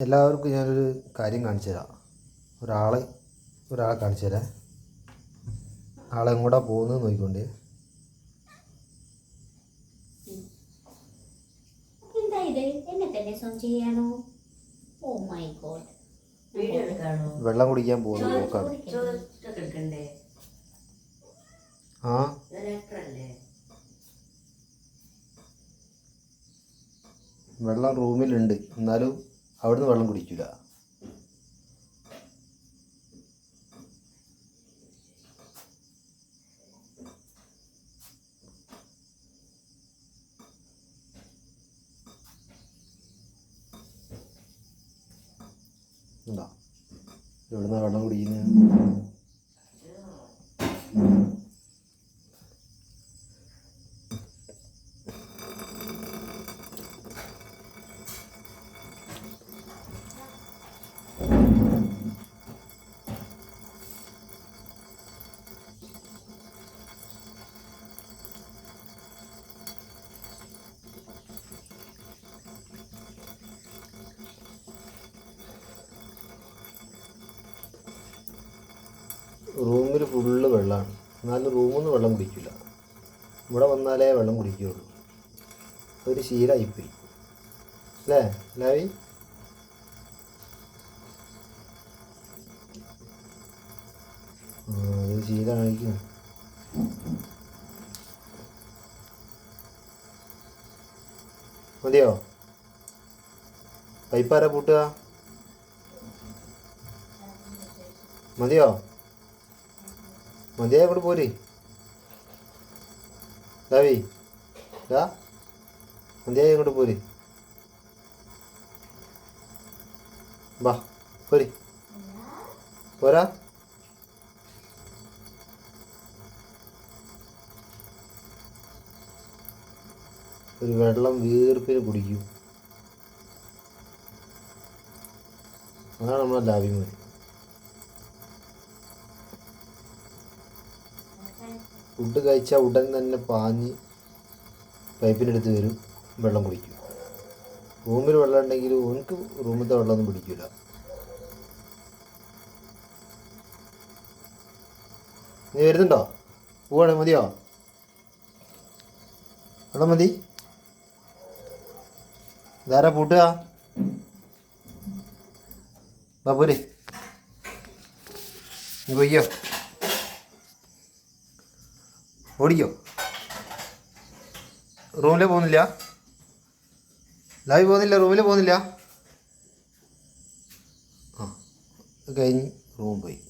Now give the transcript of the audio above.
എല്ലാവർക്കും ഞാനൊരു കാര്യം കാണിച്ചു തരാം. ഒരാളെ ഒരാളെ കാണിച്ചു തരാം. ആളെ എങ്ങോട്ടാ പോകുന്നത് നോക്കിക്കൊണ്ട്. എന്നെ തന്നെ സ്വം ഓ മൈ ഗോഡ് വെള്ളം കുടിക്കാൻ പോകുന്ന പോക്കാണ്. ആ? വെള്ളം റൂമിലുണ്ട്. എന്നാലും അവിടുന്ന് വെള്ളം കുടിക്കില്ല എന്താ എവിടുന്ന വെള്ളം കുടിക്കുന്നത് റൂമിൽ ഫുള്ള് വെള്ളമാണ് എന്നാലും റൂമിൽ വെള്ളം കുടിക്കില്ല. ഇവിടെ വന്നാലേ വെള്ളം കുടിക്കുകയുള്ളൂ. ഒരു ശീലമായിപ്പോയി അല്ലേ ലാവി ആ അതൊരു ശീലമായിരിക്കും മതിയോ പൈപ്പാര പൂട്ടുക? മതിയോ? മതിയായി കൂടെ പോരി. ദാവി ദാ. മതിയായി കൂടെ പോരി. വാ പോരി. പോരാ. ഒരു വെള്ളം വീർപ്പിന് കുടിക്കും. അതാണ് നമ്മളെ ലാഭ്യമാര് ഫുഡ് കഴിച്ചാൽ ഉടൻ തന്നെ പാഞ്ഞ് പൈപ്പിനടുത്ത് വരും വെള്ളം കുടിക്കും. റൂമിൽ വെള്ളം ഉണ്ടെങ്കിൽ ഓനക്ക് റൂമിലത്തെ വെള്ളമൊന്നും പിടിക്കില്ല നീ വരുന്നുണ്ടോ? പോവാണേ മതിയോ? വെള്ളം മതി? ഇതാരാ പൂട്ടുക? പോരെ. നീ പൊയ്യോ ഓടിക്കോ. റൂമിൽ പോകുന്നില്ല. ലൈവ് പോകുന്നില്ല റൂമിൽ പോകുന്നില്ല. ആ കഴിഞ്ഞ് റൂം പോയി.